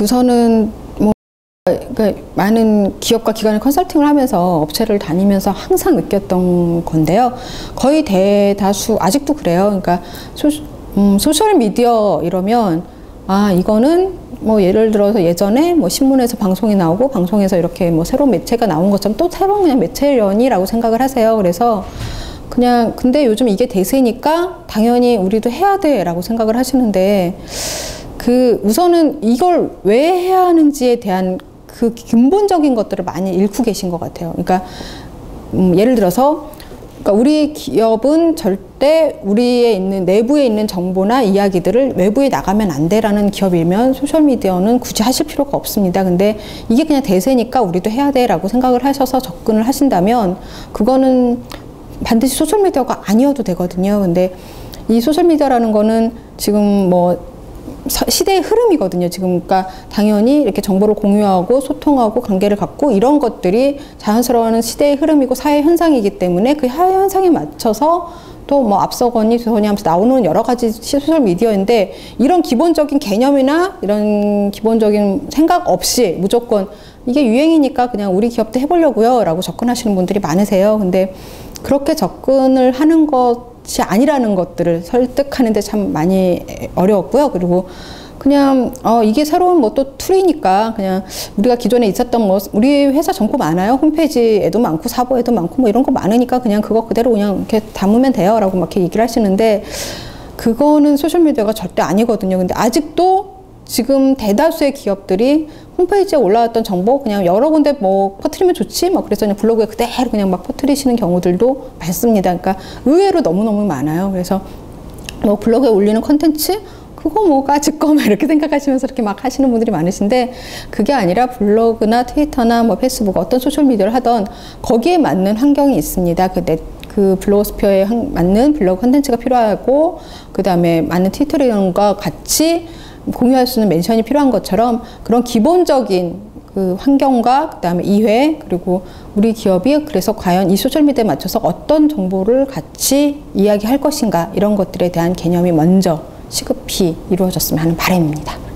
우선은 뭐 그러니까 많은 기업과 기관의 컨설팅을 하면서 업체를 다니면서 항상 느꼈던 건데요. 거의 대다수 아직도 그래요. 그러니까 소, 음, 소셜 미디어 이러면 아 이거는 뭐 예를 들어서 예전에 뭐 신문에서 방송이 나오고 방송에서 이렇게 뭐 새로운 매체가 나온 것처럼 또 새로운 그냥 매체련이라고 생각을 하세요. 그래서 그냥 근데 요즘 이게 대세니까 당연히 우리도 해야 돼라고 생각을 하시는데 그 우선은 이걸 왜 해야 하는지에 대한 그 근본적인 것들을 많이 잃고 계신 것 같아요. 그러니까 음, 예를 들어서 그러니까 우리 기업은 절대 우리에 있는 내부에 있는 정보나 이야기들을 외부에 나가면 안 돼라는 기업이면 소셜 미디어는 굳이 하실 필요가 없습니다. 근데 이게 그냥 대세니까 우리도 해야 돼라고 생각을 하셔서 접근을 하신다면 그거는 반드시 소셜 미디어가 아니어도 되거든요. 근데 이 소셜 미디어라는 거는 지금 뭐 시대의 흐름이거든요. 지금 그러니까 당연히 이렇게 정보를 공유하고 소통하고 관계를 갖고 이런 것들이 자연스러워하는 시대의 흐름이고 사회 현상이기 때문에 그 사회 현상에 맞춰서 또 뭐 앞서거니 뒤서거니 하면서 나오는 여러 가지 소셜 미디어인데 이런 기본적인 개념이나 이런 기본적인 생각 없이 무조건 이게 유행이니까 그냥 우리 기업도 해보려고요 라고 접근하시는 분들이 많으세요. 근데 그렇게 접근을 하는 것 이 아니라는 것들을 설득하는데 참 많이 어려웠고요. 그리고 그냥 어 이게 새로운 뭐 또 툴이니까 그냥 우리가 기존에 있었던 뭐 우리 회사 정보 많아요. 홈페이지에도 많고 사보에도 많고 뭐 이런 거 많으니까 그냥 그거 그대로 그냥 이렇게 담으면 돼요라고 막 이렇게 얘기를 하시는데 그거는 소셜 미디어가 절대 아니거든요. 근데 아직도 지금 대다수의 기업들이 홈페이지에 올라왔던 정보 그냥 여러 군데 뭐 퍼트리면 좋지 뭐 그래서 그냥 블로그에 그대로 그냥 막 퍼트리시는 경우들도 많습니다. 그러니까 의외로 너무너무 많아요. 그래서 뭐 블로그에 올리는 컨텐츠 그거 뭐가 지꺼 막 이렇게 생각하시면서 이렇게 막 하시는 분들이 많으신데 그게 아니라 블로그나 트위터나 뭐 페이스북 어떤 소셜 미디어를 하던 거기에 맞는 환경이 있습니다. 그 넷, 그 블로그스피어에 맞는 블로그 컨텐츠가 필요하고 그 다음에 많은 트위터과 같이 공유할 수 있는 멘션이 필요한 것처럼 그런 기본적인 그 환경과 그다음에 이해 그리고 우리 기업이 그래서 과연 이 소셜 미디어에 맞춰서 어떤 정보를 같이 이야기할 것인가 이런 것들에 대한 개념이 먼저 시급히 이루어졌으면 하는 바람입니다.